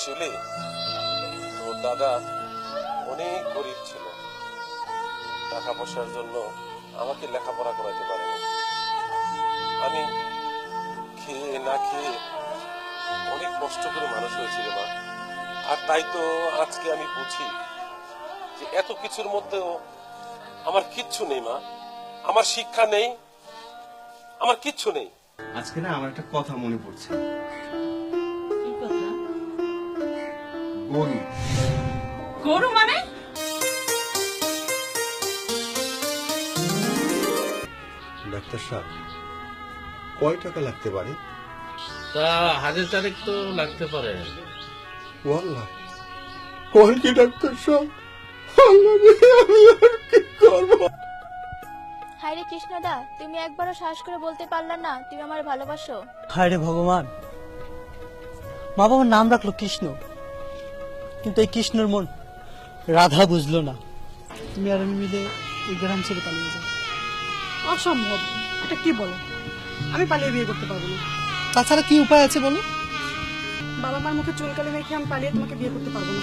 শিউলি তোর দাদা অনেক গরিব ছিল। টাকা পয়সার জন্য আমাকে লেখাপড়া করাতে পারেনি। আমি খেয়ে না খেয়ে অনেক কষ্ট করে মানুষ হয়েছিল মা। আর তাই তো আজকে আমি বুঝি যে এত কিছুর মধ্যেও আমার কিচ্ছু নেই মা। আমার শিক্ষা নেই, আমার কিচ্ছু নেই। আজকে না আমার একটা কথা মনে পড়ছে। গরু গরু মানে? ডাক্তার সাহেব কয় টাকা লাগতে পারে? তা হাজার তারিখ তো লাগতে পারে। ওয়াল্লাহ কয় কি ডাক্তার সাহেব? হায় রে কৃষ্ণদা তুমি একবারও সাহস করে বলতে পারলা না তুমি আমার ভালোবাসো। হায় রে ভগবান। মা বাবার নাম রাখল কৃষ্ণ। কিন্তু এই কৃষ্ণর মন রাধা বুঝলো না। তুমি আর আমি মিলে এই গ্রাম ছেড়ে পালিয়ে যাও। অসম্ভব। এটা কি বলো? আমি পালিয়ে বিয়ে করতে পারব না। তাছাড়া কি উপায় আছে বলো? বাবা মার মুখে চুলকালি মেখে আমি পালিয়ে তোমাকে বিয়ে করতে পারব না।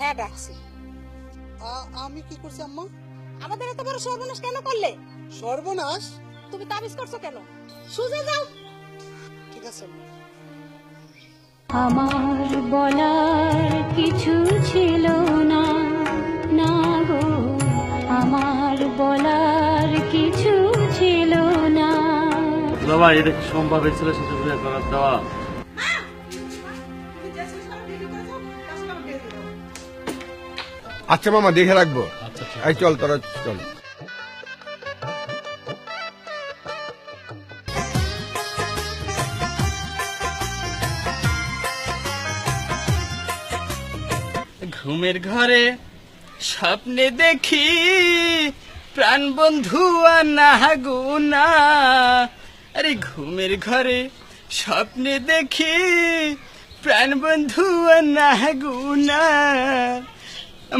হ্যাঁ ডাকছি আমি কি করছি আম্মা? আমাদের এত বড় সর্বনাশ কেন করলে? সর্বনাশ? তুমি তাবিজ করছ কেন? সুজে যাও। ঠিক আছে আমার বলার কিছু ছিল না না গো। আমার বলার কিছু ছিল না। বাবা এটা কি সম্ভবের ছেলের সাথে করার দেওয়া? আচ্ছা মামা দেখে রাখব। আচ্ছা এই চল তোরা চল। ঘুমের ঘরে স্বপ্নে দেখি প্রাণ বন্ধু না গুনা আরে ঘুমের ঘরে স্বপ্নে দেখি প্রাণ বন্ধু না।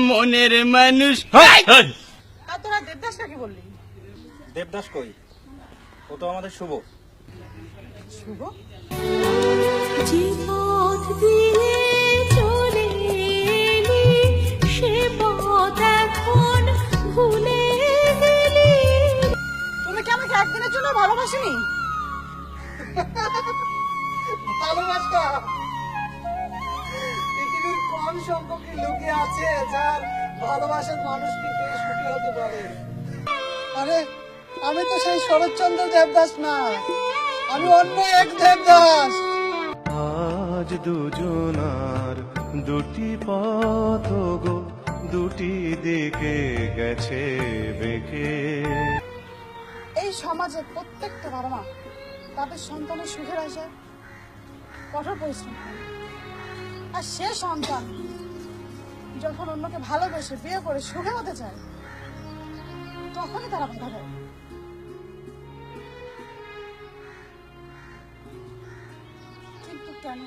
মনের মানুষ। আর তোরা দেবদাস কাকে বললি? দেবদাস কই? ও তো আমাদের শুভ। শুভ? যে পথ দিয়ে চলে সে পথ এখন ভুলে গেলি। তুমি কি আমাকে একদিনের জন্য ভালোবাসিনি? ভালোবাসা কম সংখ্যক লোকে আছে যার ভালোবাসার মানুষটিকে সুখী হতে পারে? আরে আমি তো সেই শরৎচন্দ্র দেবদাস না। আমি অন্য এক দেবদাস। আজ দুজনার দুটি পথ গো দুটি দিকে গেছে বেঁকে। এই সমাজের প্রত্যেকটা বাবা তাদের সন্তানের সুখের আশায় কঠোর পরিশ্রম করে। আর সে সন্তান যখন অন্যকে ভালোবেসে বিয়ে করে সুখে হতে চায়, তখনই তারা বাধা দেয় কিন্তু কেন?